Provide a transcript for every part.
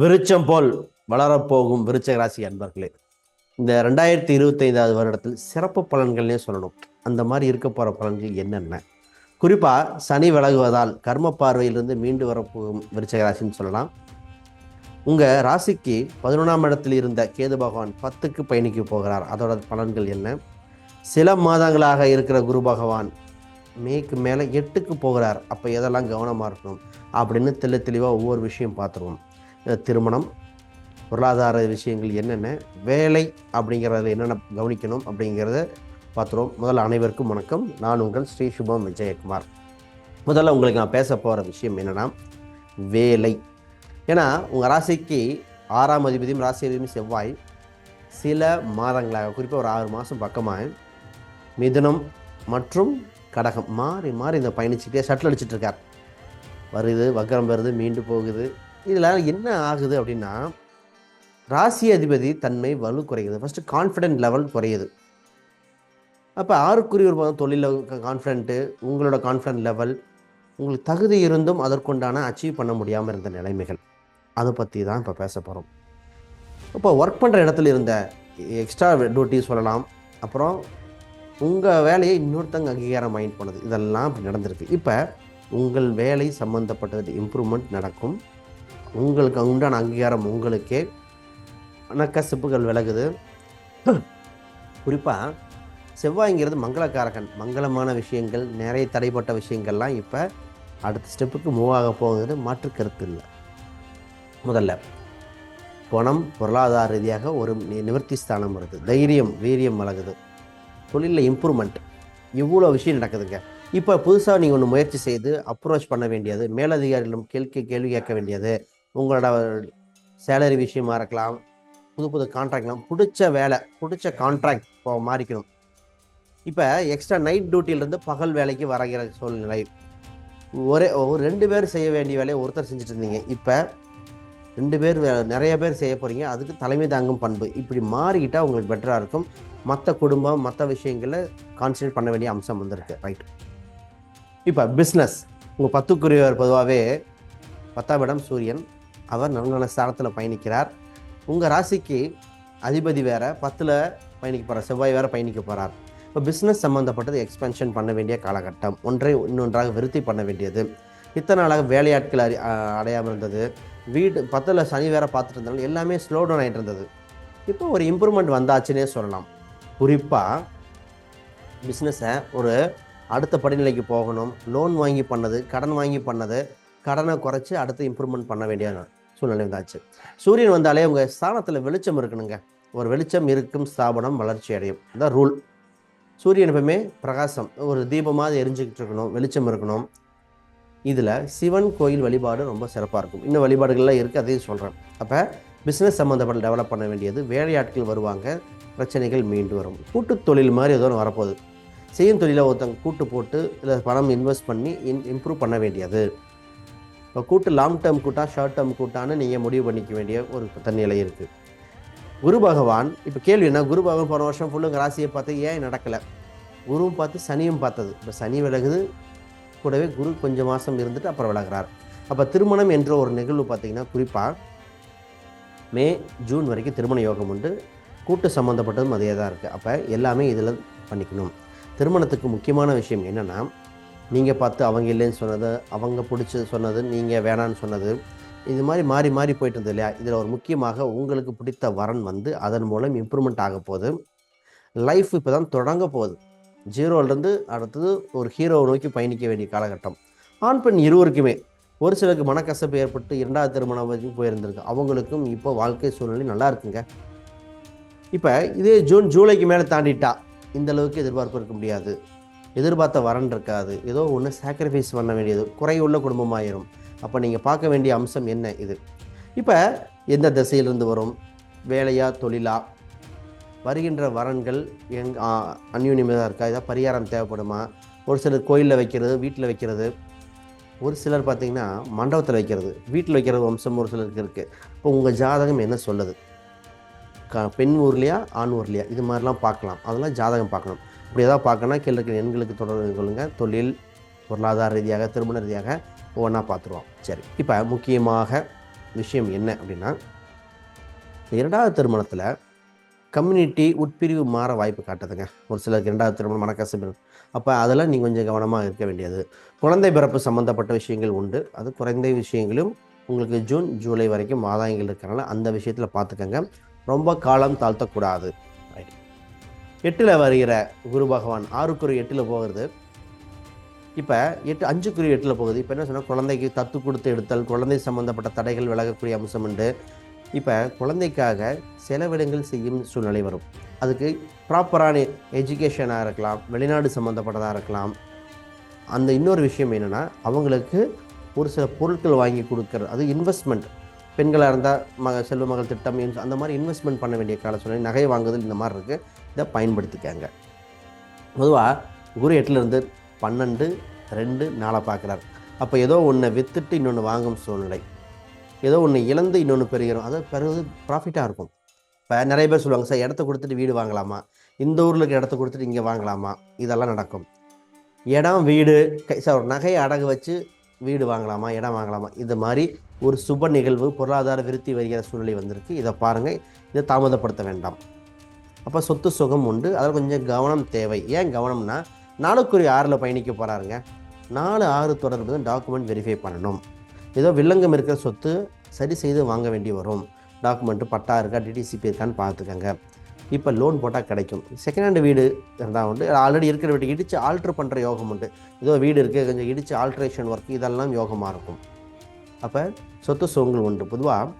விருச்சம் போல் வளரப்போகும் விருச்சக ராசி அன்பர்களே இந்த ரெண்டாயிரத்தி இருபத்தைந்தாவது வருடத்தில் சிறப்பு பலன்கள்னே சொல்லணும். அந்த மாதிரி இருக்க போகிற பலன்கள் என்னென்ன? குறிப்பாக சனி விலகுவதால் கர்ம பார்வையிலிருந்து மீண்டு வரப்போகும் விருச்சகராசின்னு சொல்லலாம். உங்கள் ராசிக்கு பதினொன்றாம் இடத்தில் இருந்த கேது பகவான் பத்துக்கு பயணிக்க போகிறார். அதோட பலன்கள் என்ன? சில மாதங்களாக இருக்கிற குரு பகவான் மேக்கு மேலே எட்டுக்கு போகிறார். அப்போ எதெல்லாம் கவனமாக இருக்கணும் அப்படின்னு தெளி தெளிவாக ஒவ்வொரு விஷயம் பார்த்துருவோம். திருமணம் பொருளாதார விஷயங்கள் என்னென்ன வேலை அப்படிங்கிறத என்னென்ன கவனிக்கணும் அப்படிங்கிறத பார்த்துருவோம். முதல்ல அனைவருக்கும் வணக்கம். நான் உங்கள் ஸ்ரீ சுபம் விஜயகுமார். முதல்ல உங்களுக்கு நான் பேச போகிற விஷயம் என்னென்னா வேலை. ஏன்னா உங்கள் ராசிக்கு ஆறாம் அதிபதியும் ராசி அதிபதியும் செவ்வாய் சில மாதங்களாக குறிப்பாக ஒரு ஆறு மாதம் பக்கமாக மிதுனம் மற்றும் கடகம் மாறி மாறி இந்த பயணிச்சுக்கிட்டே ஷட்டில் அடிச்சிட்டு இருக்கார். வருது வக்கரம் வருது மீண்டு போகுது. இதில் என்ன ஆகுது அப்படின்னா ராசி அதிபதி தன்மை வலு குறையுது. ஃபஸ்ட்டு கான்ஃபிடென்ட் லெவல் குறையுது. அப்போ ஆறுக்குரிய ஒரு தொழிலில் கான்ஃபிடென்ட்டு உங்களோட கான்ஃபிடென்ட் லெவல் உங்களுக்கு தகுதி இருந்தும் அதற்குண்டான அச்சீவ் பண்ண முடியாமல் இருந்த நிலைமைகள். அதை பற்றி தான் இப்போ பேச போகிறோம் இப்போ ஒர்க் பண்ணுற இடத்துல இருந்த எக்ஸ்ட்ரா டியூட்டி சொல்லலாம். அப்புறம் உங்கள் வேலையை இன்னொருத்தங்க அங்கீகாரம் மைண்ட் பண்ணுது. இதெல்லாம் நடந்திருக்கு. இப்போ உங்கள் வேலை சம்மந்தப்பட்டது இம்ப்ரூவ்மெண்ட் நடக்கும். உங்களுக்கு உண்டான அங்கீகாரம் உங்களுக்கே. நக்கசிப்புகள் விலகுது. குறிப்பாக செவ்வாய்ங்கிறது மங்களக்காரகன். மங்களமான விஷயங்கள் நிறைய தடைப்பட்ட விஷயங்கள்லாம் இப்போ அடுத்த ஸ்டெப்புக்கு மூவ் ஆக போகுது. மாற்று கருத்து இல்லை. முதல்ல பணம் பொருளாதார ரீதியாக ஒரு நி- நிவர்த்தி ஸ்தானம் வருது. தைரியம் வீரியம் வழங்குது தொழிலில் இம்ப்ரூவ்மெண்ட் இவ்வளோ விஷயம் நடக்குதுங்க. இப்போ புதுசாக நீங்கள் ஒன்று முயற்சி செய்து அப்ரோச் பண்ண வேண்டியது மேலதிகாரிகளிடம் கேள்வி கேள்வி கேட்க வேண்டியது. உங்களோட சேலரி விஷயமா இருக்கலாம் புது புது கான்ட்ராக்ட்லாம் பிடிச்ச வேலை பிடிச்ச கான்ட்ராக்ட் இப்போ மாறிக்கணும். இப்போ எக்ஸ்ட்ரா நைட் டியூட்டியிலேருந்து பகல் வேலைக்கு வரகிற சூழ்நிலை. ஒரே ஒரு ரெண்டு பேர் செய்ய வேண்டிய வேலையை ஒருத்தர் செஞ்சுட்டு இருந்தீங்க. இப்போ ரெண்டு பேர் வே- நிறைய பேர் செய்ய போகிறீங்க அதுக்கு தலைமை தாங்கும் பண்பு. இப்படி மாறிக்கிட்டால் உங்களுக்கு பெட்டராக இருக்கும். மற்ற குடும்பம் மற்ற விஷயங்களில் கான்சன்ட்ரேட் பண்ண வேண்டிய அம்சம் வந்திருக்கு. ரைட் இப்போ பிஸ்னஸ் உங்கள் பத்துக்குரியவர் பொதுவாகவே பத்தாம் இடம் சூரியன் அவர் நல்ல ஸ்தானத்தில் பயணிக்கிறார். உங்கள் ராசிக்கு அதிபதி வேற பத்தில் பயணிக்க போகிறார் செவ்வாய் வேற பயணிக்க போகிறார் இப்போ பிஸ்னஸ் சம்மந்தப்பட்டது எக்ஸ்பென்ஷன் பண்ண வேண்டிய காலகட்டம். ஒன்றை இன்னொன்றாக விருத்தி பண்ண வேண்டியது. இத்தனை நாளாக வேலையாட்கள் அறி அடையாமல் இருந்தது. வீடு பத்தில் சனி வேற பார்த்துட்டு இருந்தாலும் எல்லாமே ஸ்லோ டவுன் ஆகிட்டு இருந்தது. இப்போ ஒரு இம்ப்ரூவ்மெண்ட் வந்தாச்சுன்னே சொல்லலாம். குறிப்பாக பிஸ்னஸை ஒரு அடுத்த படிநிலைக்கு போகணும். லோன் வாங்கி பண்ணது கடன் வாங்கி பண்ணது கடனை குறைச்சி அடுத்து இம்ப்ரூவ்மெண்ட் பண்ண வேண்டியது சூழ்நிலை வந்தாச்சு. சூரியன் வந்தாலே உங்கள் ஸ்தானத்தில் வெளிச்சம் இருக்கணுங்க. ஒரு வெளிச்சம் இருக்கும் ஸ்தாபனம் வளர்ச்சி அடையும். இதான் ரூல். சூரியன் எப்பவுமே பிரகாசம். ஒரு தீபமாக எரிஞ்சுக்கிட்டு இருக்கணும் வெளிச்சம் இருக்கணும். இதில் சிவன் கோயில் வழிபாடு ரொம்ப சிறப்பாக இருக்கும். இன்னும் வழிபாடுகள்லாம் இருக்குது அதையும் சொல்கிறேன் அப்போ பிஸ்னஸ் சம்மந்தப்பட்ட டெவலப் பண்ண வேண்டியது வேலையாட்கள் வருவாங்க பிரச்சனைகள் மீண்டு வரும். கூட்டு தொழில் மாதிரி ஏதோ ஒன்று வரப்போகுது. செய்யும் தொழிலை ஒருத்தங்க கூட்டு போட்டு இல்லை பணம் இன்வெஸ்ட் பண்ணி இன் இம்ப்ரூவ் பண்ண வேண்டியது. இப்போ கூட்டு லாங் டேர்ம் கூட்டா ஷார்ட் டேர்ம் கூட்டான்னு நீங்கள் முடிவு பண்ணிக்க வேண்டிய ஒரு தன்னிலை இருக்குது குரு பகவான் இப்போ கேள்வி என்ன? குரு பகவான் போன வருஷம் ஃபுல்லுங்க ராசியை பார்த்து ஏன் நடக்கலை? குருவும் பார்த்து சனியும் பார்த்தது. இப்போ சனி விலகுது. கூடவே குரு கொஞ்சம் மாதம் இருந்துட்டு அப்புறம் விலகிறார். அப்போ திருமணம் என்ற ஒரு நிகழ்வு பார்த்தீங்கன்னா குறிப்பாக மே ஜூன் வரைக்கும் திருமண யோகம் உண்டு. கூட்டு சம்மந்தப்பட்டதும் அதே தான் இருக்குது அப்போ எல்லாமே இதில் பண்ணிக்கணும். திருமணத்துக்கு முக்கியமான விஷயம் என்னென்னா நீங்கள் பார்த்து அவங்க இல்லைன்னு சொன்னது அவங்க பிடிச்சி சொன்னது நீங்கள் வேணான்னு சொன்னது இது மாதிரி மாறி மாறி போயிட்டு இருந்தது இல்லையா? இதில் ஒரு முக்கியமாக உங்களுக்கு பிடித்த வரன் வந்து அதன் மூலம் இம்ப்ரூவ்மெண்ட் ஆக போகுது. லைஃப் இப்போ தான் தொடங்க போகுது. ஜீரோலேருந்து அடுத்தது ஒரு ஹீரோவை நோக்கி பயணிக்க வேண்டிய காலகட்டம். ஆண் பெண் இருவருக்குமே ஒரு சிலருக்கு மனக்கசப்பு ஏற்பட்டு இரண்டாவது திருமணம் வரைக்கும் போயிருந்திருக்கு. அவங்களுக்கும் இப்போ வாழ்க்கை சூழ்நிலை நல்லா இருக்குங்க. இப்போ இதே ஜூன் ஜூலைக்கு மேலே தாண்டிட்டா இந்த அளவுக்கு எதிர்பார்ப்பு இருக்க முடியாது. எதிர்பார்த்த வரன் இருக்காது. ஏதோ ஒன்று சாக்ரிஃபைஸ் பண்ண வேண்டியது. குறையுள்ள குடும்பமாயிரும். அப்போ நீங்கள் பார்க்க வேண்டிய அம்சம் என்ன இது? இப்போ எந்த திசையிலிருந்து வரும்? வேலையா தொழிலா? வருகின்ற வரன்கள் எங் அந்யூன்யமாக இருக்கா? ஏதாவது பரிகாரம் தேவைப்படுமா? ஒரு சிலர் கோயிலில் வைக்கிறது வீட்டில் வைக்கிறது. ஒரு சிலர் பார்த்திங்கன்னா மண்டபத்தில் வைக்கிறது. வீட்டில் வைக்கிறது வம்சம் ஒரு சிலருக்கு இருக்குது இப்போ உங்கள் ஜாதகம் என்ன சொல்லுது? க பெண் ஊர்லையா ஆண் ஊர்லையா? இது மாதிரிலாம் பார்க்கலாம். அதெல்லாம் ஜாதகம் பார்க்கணும். இப்படி ஏதாவது பார்க்கணும்னா கீழே இருக்கிற எண்களுக்கு தொடர்பு கொள்ளுங்கள் தொழில் பொருளாதார ரீதியாக திருமண ரீதியாக ஒவ்வொன்றா பார்த்துருவோம். சரி இப்போ முக்கியமாக விஷயம் என்ன அப்படின்னா இரண்டாவது திருமணத்தில் கம்யூனிட்டி உட்பிரிவு மாற வாய்ப்பு காட்டுதுங்க. ஒரு சிலருக்கு இரண்டாவது திருமணம் மனக்கசப்பு அப்போ அதெல்லாம் நீங்கள் கொஞ்சம் கவனமாக இருக்க வேண்டியது. குழந்தை பிறப்பு சம்மந்தப்பட்ட விஷயங்கள் உண்டு. அது குறைந்த விஷயங்களும் உங்களுக்கு ஜூன் ஜூலை வரைக்கும் ஆதாயங்கள் இருக்கிறனால அந்த விஷயத்தில் பார்த்துக்கங்க. ரொம்ப காலம் தாழ்த்தக்கூடாது. எட்டில் வருகிற குரு பகவான் ஆறுக்குரு எட்டில் போகிறது. இப்போ எட்டு அஞ்சுக்குரு எட்டில் போகுது. இப்போ என்ன சொன்னால் குழந்தைக்கு தத்து கொடுத்து எடுத்தல் குழந்தை சம்மந்தப்பட்ட தடைகள் விலகக்கூடிய அம்சம் உண்டு. இப்போ குழந்தைக்காக செலவிடங்கள் செய்யும் சூழ்நிலை வரும். அதுக்கு ப்ராப்பரான எஜுகேஷனாக இருக்கலாம் வெளிநாடு சம்மந்தப்பட்டதாக இருக்கலாம். அந்த இன்னொரு விஷயம் என்னென்னா அவங்களுக்கு ஒரு சில பொருட்கள் வாங்கி கொடுக்கறது அது இன்வெஸ்ட்மெண்ட் பெண்களாக இருந்தால் மக செல்வ மகள் திட்டம் அந்த மாதிரி இன்வெஸ்ட்மெண்ட் பண்ண வேண்டிய கால சூழ்நிலை நகை வாங்குதல் இந்த மாதிரி இருக்குது இதை பயன்படுத்திக்காங்க. பொதுவாக குரு எட்டுலேருந்து பன்னெண்டு ரெண்டு நாளை பார்க்குறாரு. அப்போ ஏதோ ஒன்றை விற்றுட்டு இன்னொன்று வாங்கும் சூழ்நிலை. ஏதோ ஒன்று இழந்து இன்னொன்று பெறுகிறோம். அது பெறுவது ப்ராஃபிட்டாக இருக்கும். இப்போ நிறைய பேர் சொல்லுவாங்க சார் இடத்த கொடுத்துட்டு வீடு வாங்கலாமா? இந்த ஊரில் இருக்க இடத்த கொடுத்துட்டு இங்கே வாங்கலாமா? இதெல்லாம் நடக்கும். இடம் வீடு கை சார் ஒரு நகையை அடகு வச்சு வீடு வாங்கலாமா? இடம் வாங்கலாமா? இது மாதிரி ஒரு சுப நிகழ்வு பொருளாதார விருத்தி வருகிற சூழ்நிலை வந்திருக்கு. இதை பாருங்கள் இதை தாமதப்படுத்த வேண்டாம். அப்போ சொத்து சுகம் உண்டு. அதில் கொஞ்சம் கவனம் தேவை. ஏன் கவனம்னா நாளுக்குரிய ஆறில் பயணிக்க போகிறாருங்க நாலு ஆறு தொடர்பு டாக்குமெண்ட் வெரிஃபை பண்ணணும். ஏதோ வில்லங்கம் இருக்கிற சொத்து சரி செய்து வாங்க வேண்டி வரும். டாக்குமெண்ட்டு பட்டா இருக்கா டிடிசிபி இருக்கான்னு பார்த்துக்கோங்க. இப்போ லோன் போட்டால் கிடைக்கும். செகண்ட் ஹேண்டு வீடு இருந்தால் உண்டு. ஆல்ரெடி இருக்கிற வீட்டுக்கு இடித்து ஆல்ட்ரு பண்ணுற யோகம் உண்டு. ஏதோ வீடு இருக்குது கொஞ்சம் இடித்து ஆல்ட்ரேஷன் ஒர்க் இதெல்லாம் யோகமாக இருக்கும். அப்போ சொத்து சுகங்கள் உண்டு. பொதுவாக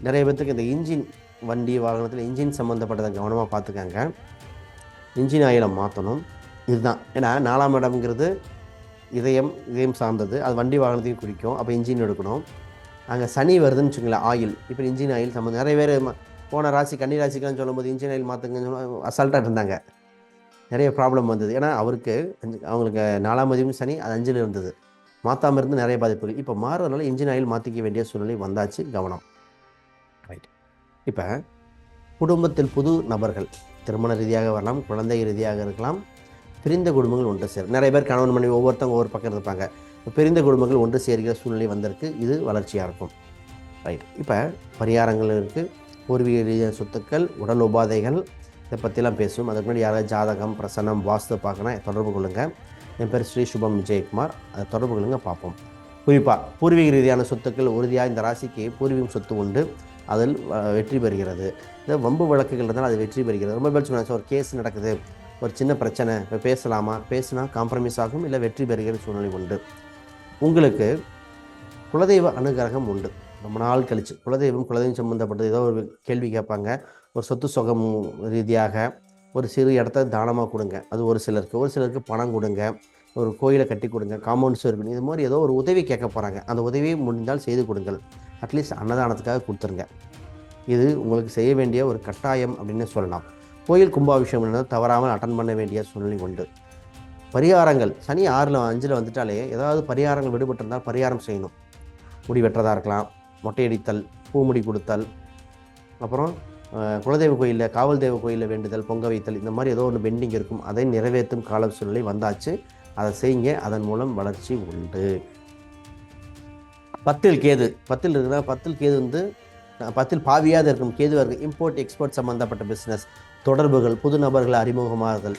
நிறைய பேர்த்துக்கு இந்த இன்ஜின் வண்டி வாகனத்தில் இன்ஜின் சம்மந்தப்பட்டதை கவனமாக பார்த்துக்கங்க. இன்ஜின் ஆயிலை மாற்றணும் இதுதான். ஏன்னா நாலாம் இடம்ங்கிறது இதயம் இதயம் சார்ந்தது. அது வண்டி வாகனத்தையும் குறிக்கும். அப்போ இன்ஜின் எடுக்கணும். அங்கே சனி வருதுன்னு வச்சுங்களேன் ஆயில். இப்போ இன்ஜின் ஆயில் சம்மந்தம் நிறைய பேர் போன ராசி கன்னி ராசிக்கெலாம் சொல்லும்போது இன்ஜின் ஆயில் மாற்றுங்கன்னு அசால்ட்டாக இருந்தாங்க. நிறைய ப்ராப்ளம் வந்தது. ஏன்னா அவருக்கு அஞ்சு- அவங்களுக்கு நாலாம் மதியம் சனி அது அஞ்சில் இருந்தது. மாற்றாமல் இருந்து நிறைய பாதிப்புகள் இப்போ மாறுறதுனால இன்ஜின் ஆயில் மாற்றிக்க வேண்டிய சூழ்நிலை வந்தாச்சு கவனம். ரைட் இப்போ குடும்பத்தில் புது நபர்கள் திருமண ரீதியாக வரலாம் குழந்தை ரீதியாக இருக்கலாம் பிரிந்த குடும்பங்கள் ஒன்று சேரும். நிறைய பேர் கணவன் மனைவி ஒவ்வொருத்தவங்க ஒவ்வொரு பக்கம் இருப்பாங்க. பிரிந்த குடும்பங்கள் ஒன்று சேர்கிற சூழ்நிலை வந்திருக்கு. இது வளர்ச்சியாக இருக்கும். ரைட் இப்போ பரிகாரங்கள் இருக்குது பூர்வீக ரீதியான சொத்துக்கள் உடல் உபாதைகள் இதை பற்றிலாம் பேசுவோம். அதுக்கு முன்னாடி யாராவது ஜாதகம் பிரசனம் வாஸ்து பார்க்கணும் தொடர்பு கொள்ளுங்கள் என் பேர் ஸ்ரீ சுபம் விஜயகுமார் அதை தொடர்புகளுங்க பார்ப்போம். குறிப்பாக பூர்வீக ரீதியான சொத்துக்கள் உறுதியாக இந்த ராசிக்கு பூர்வீகம் சொத்து உண்டு. அதில் வெற்றி பெறுகிறது. இந்த வம்பு வழக்குகள் இருந்தால் அது வெற்றி பெறுகிறது. ரொம்ப பேர் சொன்னாங்க ஒரு கேஸ் நடக்குது. ஒரு சின்ன பிரச்சனை. இப்போ பேசலாமா? பேசினா காம்ப்ரமைஸ் ஆகும் இல்லை வெற்றி பெறுகிற சூழ்நிலை உண்டு. உங்களுக்கு குலதெய்வ அனுகிரகம் உண்டு. ரொம்ப நாள் கழிச்சு. குலதெய்வம் குலதெய்வம் சம்மந்தப்பட்டது ஏதோ ஒரு கேள்வி கேட்பாங்க. ஒரு சொத்து சுகம் ரீதியாக ஒரு சிறு இடத்த தானமாக கொடுங்க. அது ஒரு சிலருக்கு ஒரு சிலருக்கு பணம் கொடுங்க. ஒரு கோயிலை கட்டி கொடுங்க காம்பவுண்ட் சுவர் பண்ணி இது மாதிரி ஏதோ ஒரு உதவி கேட்க போகிறாங்க அந்த உதவியை முடிந்தால் செய்து கொடுங்கள். அட்லீஸ்ட் அன்னதானத்துக்காக கொடுத்துருங்க. இது உங்களுக்கு செய்ய வேண்டிய ஒரு கட்டாயம் அப்படின்னு சொல்லலாம். கோயில் கும்பாபிஷேகம் தவறாமல் அட்டன் பண்ண வேண்டிய சூழ்நிலை உண்டு. பரிகாரங்கள் சனி ஆறில் அஞ்சில் வந்துட்டாலே ஏதாவது பரிகாரங்கள் விடுபட்டிருந்தால் பரிகாரம் செய்யணும். முடி வெட்டுறதா இருக்கலாம் மொட்டையடித்தல் பூமுடி கொடுத்தல் அப்புறம் குலதெய்வ கோயிலில் காவல் தெய்வ கோயிலில் வேண்டுதல் பொங்க வைத்தல் இந்த மாதிரி ஏதோ ஒன்று பெண்டிங் இருக்கும். அதை நிறைவேற்றும் கால சூழ்நிலை வந்தாச்சு. அதை செய்யுங்க. அதன் மூலம் வளர்ச்சி உண்டு. பத்தில் கேது. பத்தில் இருக்குன்னா பத்தில் கேது வந்து பத்தில் பாவியாக இருக்கும். கேதுவாக இருக்கும். இம்போர்ட் எக்ஸ்போர்ட் சம்மந்தப்பட்ட பிஸ்னஸ் தொடர்புகள் புது நபர்கள் அறிமுகமாகுதல்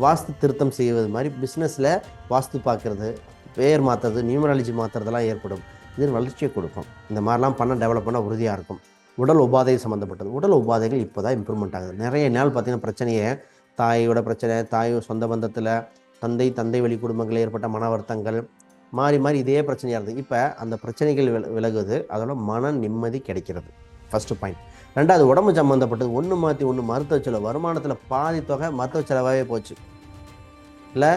வாஸ்து திருத்தம் செய்வது மாதிரி பிஸ்னஸில் வாஸ்து பார்க்குறது பேர் மாற்றுறது நியூமராலஜி மாற்றுறதெல்லாம் ஏற்படும். இது வளர்ச்சியை கொடுக்கும். இந்த மாதிரிலாம் பண்ண டெவலப் பண்ண உறுதியாக இருக்கும். உடல் உபாதை சம்மந்தப்பட்டது உடல் உபாதைகள் இப்போ தான் இம்ப்ரூவ்மெண்ட் ஆகுது. நிறைய நாள் பார்த்தீங்கன்னா பிரச்சனையை தாயோட பிரச்சனை தாய் சொந்த பந்தத்தில் தந்தை தந்தை வழி குடும்பங்களில் ஏற்பட்ட மன வருத்தங்கள் மாறி மாறி இதே பிரச்சனையாக இருந்தது. இப்போ அந்த பிரச்சனைகள் வில விலகுது. அதோட மன நிம்மதி கிடைக்கிறது. ஃபஸ்ட்டு பாயிண்ட் ரெண்டாவது உடம்பு சம்மந்தப்பட்டது ஒன்று மாற்றி ஒன்று மருத்துவ செலவு. வருமானத்தில் பாதி தொகை மருத்துவ செலவாகவே போச்சு. இல்லை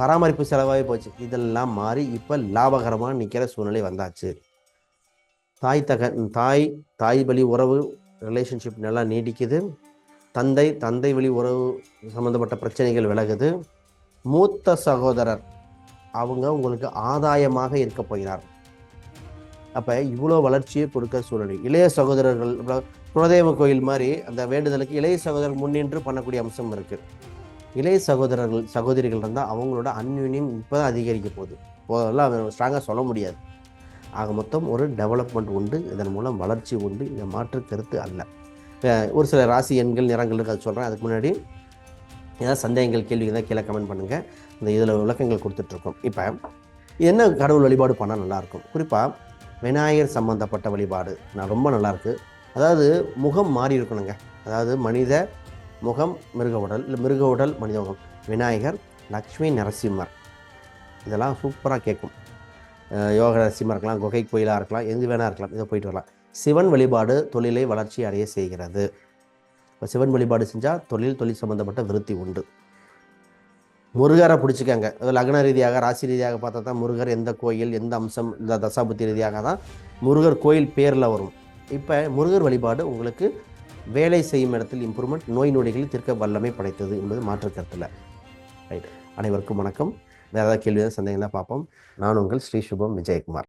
பராமரிப்பு செலவாகவே போச்சு. இதெல்லாம் மாறி இப்போ லாபகரமாக நிற்கிற சூழ்நிலை வந்தாச்சு. தாய் தக தாய் தாய் வழி உறவு ரிலேஷன்ஷிப் நல்லா நீடிக்குது. தந்தை தந்தை வழி உறவு சம்மந்தப்பட்ட பிரச்சனைகள் விலகுது. மூத்த சகோதரர் அவங்க உங்களுக்கு ஆதாயமாக இருக்க போகிறார். அப்போ இவ்வளோ வளர்ச்சியை கொடுக்க சூழ்நிலை இளைய சகோதரர்கள் குலதெய்வ கோயில் மாதிரி அந்த வேண்டுதலுக்கு இளைய சகோதரர் முன்னின்று பண்ணக்கூடிய அம்சம் இருக்குது இளைய சகோதரர்கள் சகோதரிகள் இருந்தால் அவங்களோட அந்யுன்யம் இப்போ தான் அதிகரிக்க போகுது. போதெல்லாம் ஸ்ட்ராங்காக சொல்ல முடியாது. ஆக மொத்தம் ஒரு டெவலப்மெண்ட் உண்டு இதன் மூலம் வளர்ச்சி உண்டு இதை மாற்று கருத்து அல்ல. ஒரு சில ராசி எண்கள் நிறங்கள் இருக்கு அது சொல்கிறேன் அதுக்கு முன்னாடி ஏதாவது சந்தேகங்கள் கேள்வி தான் கீழே கமெண்ட் பண்ணுங்கள் இந்த இதில் விளக்கங்கள் கொடுத்துட்ருக்கோம். இப்போ என்ன கடவுள் வழிபாடு பண்ணால் நல்லாயிருக்கும் குறிப்பாக விநாயகர் சம்பந்தப்பட்ட வழிபாடு. நான் ரொம்ப நல்லாயிருக்கு அதாவது முகம் மாறி இருக்கணுங்க. அதாவது மனித முகம் மிருக உடல் இல்லை மிருக உடல் மனித முகம். விநாயகர் லக்ஷ்மி நரசிம்மர். இதெல்லாம் சூப்பராக கேட்கும் யோக நரசிம்மர் இருக்கலாம் குகை கோயிலாக இருக்கலாம் எது வேணா இருக்கலாம் இதை போயிட்டு வரலாம். சிவன் வழிபாடு தொழிலை வளர்ச்சி அடைய செய்கிறது. இப்போ சிவன் வழிபாடு செஞ்சால் தொழில் தொழில் சம்மந்தப்பட்ட விருத்தி உண்டு. முருகரை பிடிச்சிக்கங்க. அது லக்ன ரீதியாக ராசி ரீதியாக பார்த்தா தான் முருகர் எந்த கோயில் எந்த அம்சம் இந்த தசாபுத்தி ரீதியாக தான் முருகர் கோயில் பேரில் வரும். இப்போ முருகர் வழிபாடு உங்களுக்கு வேலை செய்யும் இடத்தில் இம்ப்ரூவ்மெண்ட் நோய் நொடிகளில் தீர்க்க வல்லமை படைத்தது என்பது மாற்று கருத்தில் ரைட் அனைவருக்கும் வணக்கம். வேறு ஏதாவது கேள்வி சந்தேகம் தான் பார்ப்போம். நான் உங்கள் ஸ்ரீ சுபம் விஜயகுமார்.